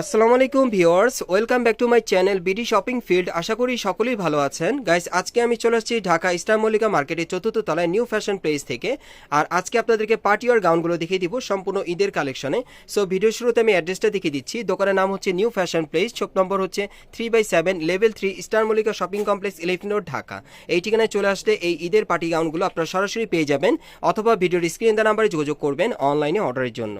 আসসালামু আলাইকুম viewers, welcome back to my channel BD shopping field আশা করি সকলেই ভালো আছেন। গাইস, আজকে আমি চলে আসছি ঢাকা স্টার মল্লিকা মার্কেটের চতুর্থ তলায় নিউ ফ্যাশন প্লেস থেকে। আর আজকে আপনাদেরকে পার্টি ওয়ার গাউনগুলো দেখিয়ে দিব সম্পূর্ণ ঈদের কালেকশনে। সো ভিডিও শুরুতে আমি অ্যাড্রেসটা দেখিয়ে দিচ্ছি। দোকানের নাম হচ্ছে new fashion place shop number হচ্ছে three by seven, level three star Mallika shopping complex, eleven road, Dhaka. এই ঠিকানায় চলে আসলে এই ঈদের পার্টি গাউনগুলো আপনারা সরাসরি পেয়ে যাবেন। অথবা ভিডিওর স্ক্রিন দেওয়া নাম্বারে যোগাযোগ করবেন অনলাইনে অর্ডারের জন্য।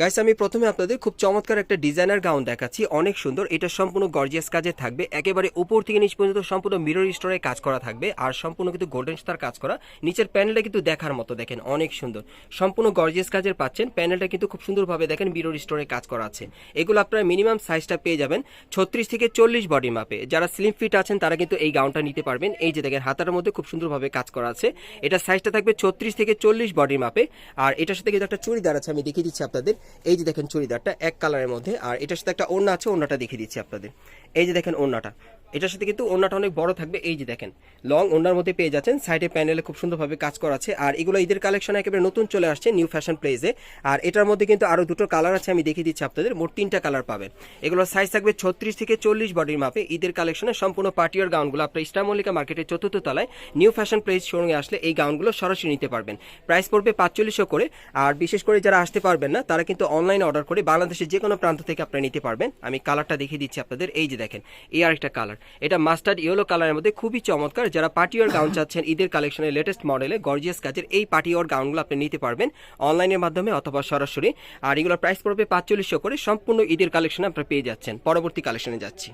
গাইস আমি প্রথমে আপনাদের খুব চমৎকার একটা ডিজাইনার গাউন দেখাচ্ছি। অনেক সুন্দর। এটা সম্পূর্ণ গর্জিয়াস কাজে থাকবে। একেবারে উপর থেকে নিচ পর্যন্ত সম্পূর্ণ মিরর স্টোরে কাজ করা থাকবে। আর সম্পূর্ণ কিন্তু গোল্ডেন স্টার কাজ করা। নিচের প্যানেলটা কিন্তু দেখার মতো দেখেন। অনেক সুন্দর। সম্পূর্ণ গর্জিয়াস কাজের পাচ্ছেন। প্যানেলটা কিন্তু খুব সুন্দরভাবে দেখেন মিরর স্টোরে কাজ করা আছে। এগুলো আপনারা মিনিমাম সাইজটা পেয়ে যাবেন ছত্রিশ থেকে চল্লিশ বডি মাপে যারা স্লিম ফিট আছেন, তারা কিন্তু এই গাউনটা নিতে পারবেন। এই যে দেখেন হাতার মধ্যে খুব সুন্দরভাবে কাজ করা আছে। এটা সাইজটা থাকবে ছত্রিশ থেকে চল্লিশ বডি মাপে আর এটার সাথে কিন্তু একটা চুড়িদার আছে, আমি দেখিয়ে দিচ্ছি আপনাদের। এই যে দেখেন চুড়িদারটা, এক কালারের মধ্যে, আর এটার সাথে একটা ওড়না আছে, ওড়নাটা দেখিয়ে দিচ্ছি আপনাদের। এই যে দেখেন ওড়নাটা এটার সাথে কিন্তু ওড়নাটা অনেক বড় থাকবে। এই যে দেখেন, লং ওনার মধ্যে পেয়ে যাচ্ছেন। সাইডে প্যানেলে খুব সুন্দরভাবে কাজ করা আছে। আর এগুলো ঈদের কালেকশন একেবারে নতুন চলে আসছে নিউ ফ্যাশন প্লেসে আর এটার মধ্যে কিন্তু আরও দুটো কালার আছে, আমি দেখিয়ে দিচ্ছি আপনাদের। মোট তিনটা কালার পাবেন এগুলোর সাইজ থাকবে ছত্রিশ থেকে চল্লিশ বডির মাপে। ঈদের কালেকশনে সম্পূর্ণ পার্টিয়ার গাউনগুলো আপনার ইস্টার মল্লিকা মার্কেটের চতুর্থ তলায় নিউ ফ্যাশন প্লেস শোরুমে আসলে এই গাউনগুলো সরাসরি নিতে পারবেন। প্রাইস পড়বে পাঁচচল্লিশশো করে। আর বিশেষ করে যারা আসতে পারবেন না, তারা কিন্তু অনলাইনে অর্ডার করে বাংলাদেশের যে কোনো প্রান্ত থেকে আপনারা নিতে পারবেন। আমি কালারটা দেখিয়ে দিচ্ছি আপনাদের। এই যে দেখেন, এই আরেকটা কালার এটা মাস্টার্ড ইয়েলো কালারের মধ্যে খুবই চমৎকার। যারা পার্টিওয়ার গাউন চাচ্ছেন, ঈদের কালেকশনের লেটেস্ট মডেলে গর্জিয়াস কাজের এই পার্টিওয়ার গাউনগুলো আপনি নিতে পারবেন অনলাইনের মাধ্যমে অথবা সরাসরি। আর এগুলোর প্রাইস পড়বে পাঁচচল্লিশশো করে। সম্পূর্ণ ঈদের কালেকশনে আপনারা পেয়ে যাচ্ছেন। পরবর্তী কালেকশনে যাচ্ছি।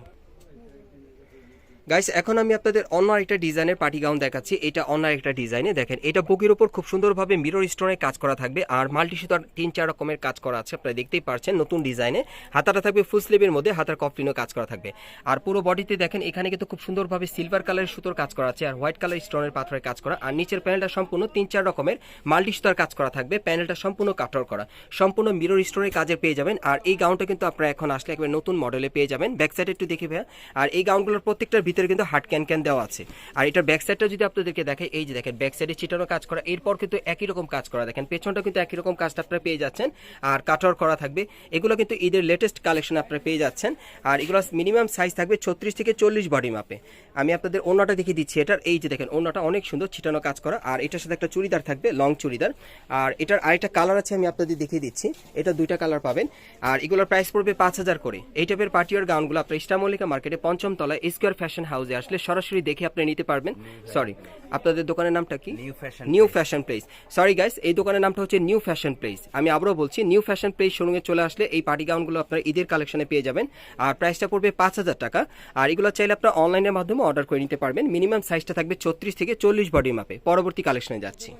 গাইস এখন আমি আপনাদের অন্য আরেকটা ডিজাইনের পার্টি গাউন দেখাচ্ছি। এটা অন্য একটা ডিজাইনে দেখেন, এটা বুকের উপর খুব সুন্দরভাবে মিরর স্টোনে কাজ করা থাকবে আর মাল্টি সুতার তিন চার রকমের কাজ করা আছে, আপনারা দেখতেই পারছেন নতুন ডিজাইনে। হাতাটা থাকবে ফুল স্লিভের মধ্যে, হাতার কফলিনও কাজ করা থাকবে। আর পুরো বডিতে দেখেন, এখানে কিন্তু খুব সুন্দরভাবে সিলভার কালারের সুতোর কাজ করা আছে আর হোয়াইট কালার স্টোনের পাথরের কাজ করা। আর নিচের প্যানেলটা সম্পূর্ণ তিন চার রকমের মাল্টি সুতার কাজ করা থাকবে প্যানেলটা সম্পূর্ণ কাটর করা। সম্পূর্ণ মিরর স্টোনের কাজের পেয়ে যাবেন আর এই গাউনটা কিন্তু আপনারা এখন আসলে একবার নতুন মডেলে পেয়ে যাবেন। ব্যাক সাইড একটু দেখে ভাইয়া। আর এই গাউনগুলোর প্রত্যেকটার ভিতরে কিন্তু হাট ক্যান ক্যান দেওয়া আছে। আর এটার ব্যাক সাইডটা যদি আপনাদেরকে দেখে এই যে দেখেন ব্যাক সাইডে চিটানো কাজ করা, এরপর কিন্তু একই রকম কাজ করা। দেখেন পেছনটা কিন্তু একই রকম কাজটা আপনারা পেয়ে যাচ্ছেন, আর কাটর করা থাকবে। এগুলো কিন্তু ঈদের লেটেস্ট কালেকশন আপনারা পেয়ে যাচ্ছেন, আর এগুলো মিনিমাম সাইজ থাকবে ছত্রিশ থেকে চল্লিশ বডি মাপে আমি আপনাদের অন্যটা দেখিয়ে দিচ্ছি, এটার এই যে দেখেন অন্যটা অনেক সুন্দর ছিটানো কাজ করা, আর এটার সাথে একটা চুড়িদার থাকবে লং চুড়িদার। আর এটার আরেকটা কালার আছে, আমি আপনাদের দেখিয়ে দিচ্ছি, এটা দুইটা কালার পাবেন। আর এগুলোর প্রাইস পড়বে পাঁচ হাজার করে। এই টাইপের পার্টিয়ার গাউনগুলো আপনার ইস্টামল্লিকা মার্কেটে পঞ্চম তলায় স্কোয়ার ফ্যাশন হাউসে আসলে সরাসরি দেখে আপনি নিতে পারবেন। সরি আপনাদের দোকানের নামটা কি? New fashion new fashion place sorry guys এই দোকানের নামটা হচ্ছে নিউ ফ্যাশন প্লেস আমি আবারও বলছি নিউ ফ্যাশন প্লেস শোরুমে চলে আসলে এই পার্টি গাউনগুলো আপনার ঈদের কালেকশনে পেয়ে যাবেন। আর প্রাইসটা পড়বে পাঁচ হাজার টাকা। আর এগুলো চাইলে আপনার অনলাইনের মাধ্যমে অর্ডার করে নিতে পারবেন। মিনিমাম সাইজটা থাকবে ছত্রিশ থেকে চল্লিশ বডি মাপে পরবর্তী কালেকশনে যাচ্ছি।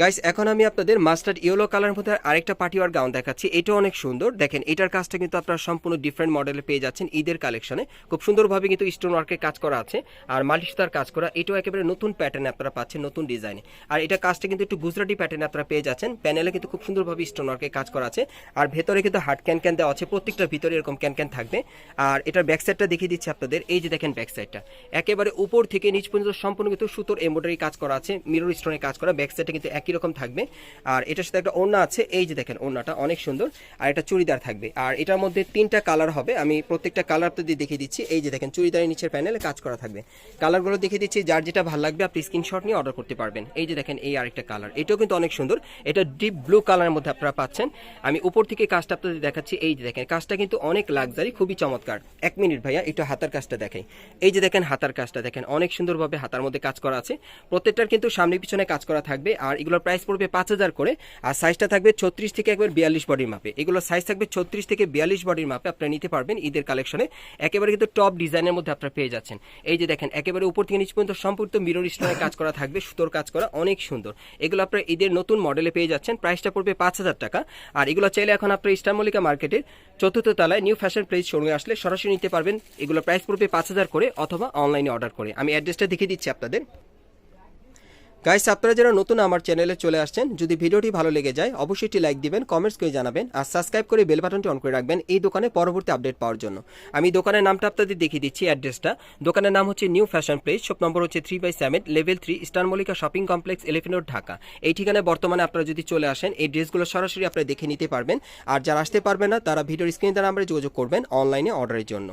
গাইস এখন আমি আপনাদের মাস্টার্ড ইয়েলো কালার মধ্যে আরেকটা পার্টিওয়ার গাউন দেখাচ্ছি। এটা অনেক সুন্দর। দেখেন, এটার কাজটা কিন্তু আপনারা সম্পূর্ণ ডিফারেন্ট মডেলে পেয়ে যাচ্ছেন ঈদের কালেকশনে খুব সুন্দরভাবে কিন্তু স্টোন ওয়ার্কের কাজ করা আছে। আর মাল্টিস্টার কাজ করা, এটাও একেবারে নতুন প্যাটার্নে আপনারা পাচ্ছেন, নতুন ডিজাইনে আর এটা কাজটা কিন্তু একটু গুজরাটি প্যাটার্নে আপনারা পেয়ে যাচ্ছেন। প্যানেলে কিন্তু খুব সুন্দরভাবে স্টোন ওয়ার্কের কাজ করা আছে। আর ভেতরে কিন্তু হার্ড ক্যান ক্যান দেওয়া আছে। প্রত্যেকটার ভিতরে এরকম ক্যান ক্যান থাকবে। আর এটার ব্যাক সাইডটা দেখিয়ে দিচ্ছি আপনাদের। এই যে দেখেন ব্যাক সাইডটা একেবারে উপর থেকে নিচ পর্যন্ত সম্পূর্ণ কিন্তু সুতোর এমব্রয়ডারি কাজ করা আছে মিরর স্টোনের কাজ করা। ব্যাক সাইডটা কিন্তু একই রকম থাকবে। আর এটার সাথে একটা ওড়না আছে, এই যে দেখেন ওড়নাটা অনেক সুন্দর। আর এটা চুড়িদার থাকবে। আর এটার মধ্যে তিনটা কালার হবে। আমি প্রত্যেকটা কালার আপনাদের দেখিয়ে দিচ্ছি। এই যে দেখেন চুড়িদারের নিচের প্যানেলে কাজ করা থাকবে। কালারগুলো দেখিয়ে দিচ্ছি। যার যেটা ভালো লাগবে আপনি স্ক্রিনশট নিয়ে অর্ডার করতে পারবেন। এই যে দেখেন এই আরেকটা কালার। এটাও কিন্তু অনেক সুন্দর। এটা ডিপ ব্লু কালারের মধ্যে আপনারা পাচ্ছেন। আমি উপর থেকে কাজটা আপনাদের দেখাচ্ছি। এই যে দেখেন, কাজটা কিন্তু অনেক লাক্সারি খুবই চমৎকার। এক মিনিট ভাইয়া, একটু হাতার কাজটা দেখাই। এই যে দেখেন হাতার কাজটা দেখেন। অনেক সুন্দরভাবে হাতার মধ্যে কাজ করা আছে। প্রত্যেকটার কিন্তু সামনে পিছনে কাজ করা থাকবে। আর এগুলোর প্রাইস পড়বে পাঁচ হাজার করে, আর সাইজটা থাকবে ছত্রিশ থেকে একবার বিয়াল্লিশ বডির মাপে। এগুলো সাইজ থাকবে ছত্রিশ থেকে বিয়াল্লিশ বডির মাপে আপনারা নিতে পারবেন ঈদের কালেকশনে একেবারে কিন্তু টপ ডিজাইনের মধ্যে আপনারা পেয়ে যাচ্ছেন। এই যে দেখেন, একেবারে উপর থেকে নিচ পর্যন্ত সম্পূর্ণ মিরর স্টোনের কাজ করা থাকবে, সুতোর কাজ করা অনেক সুন্দর। এগুলো আপনারা ঈদের নতুন মডেলে পেয়ে যাচ্ছেন প্রাইসটা পড়বে পাঁচ হাজার টাকা। আর এগুলো চাইলে এখন আপনার ইস্টার মল্লিকা মার্কেটের চতুর্থ তলায় নিউ ফ্যাশন প্লেস শোরুমে আসলে সরাসরি নিতে পারবেন। এগুলো প্রাইস পড়বে পাঁচ হাজার করে অথবা অনলাইনে অর্ডার করে। আমি অ্যাড্রেসটা দেখিয়ে দিচ্ছি আপনাদের। গাইস আপনারা যারা নতুন আমার চ্যানেলে চলে আসছেন, যদি ভিডিওটি ভালো লেগে যায়, অবশ্যই একটি লাইক দিবেন কমেন্টস করে জানাবেন, আর সাবস্ক্রাইব করে বেল বাটনটি অন করে রাখবেন এই দোকানে পরবর্তী আপডেট পাওয়ার জন্য। আমি দোকানের নামটা আপনাদের দেখিয়ে দিচ্ছি অ্যাড্রেসটা দোকানের নাম হচ্ছে new fashion place shop number হচ্ছে three by seven level three star Mallika shopping complex elephant Dhaka এই ঠিকানায় বর্তমানে আপনারা যদি চলে আসেন, এই ড্রেসগুলো সরাসরি আপনারা দেখে নিতে পারবেন। আর যারা আসতে পারবেন না, তারা ভিডিওর স্ক্রিন দ্বারা আমরা যোগাযোগ করবেন অনলাইনে অর্ডারের জন্য।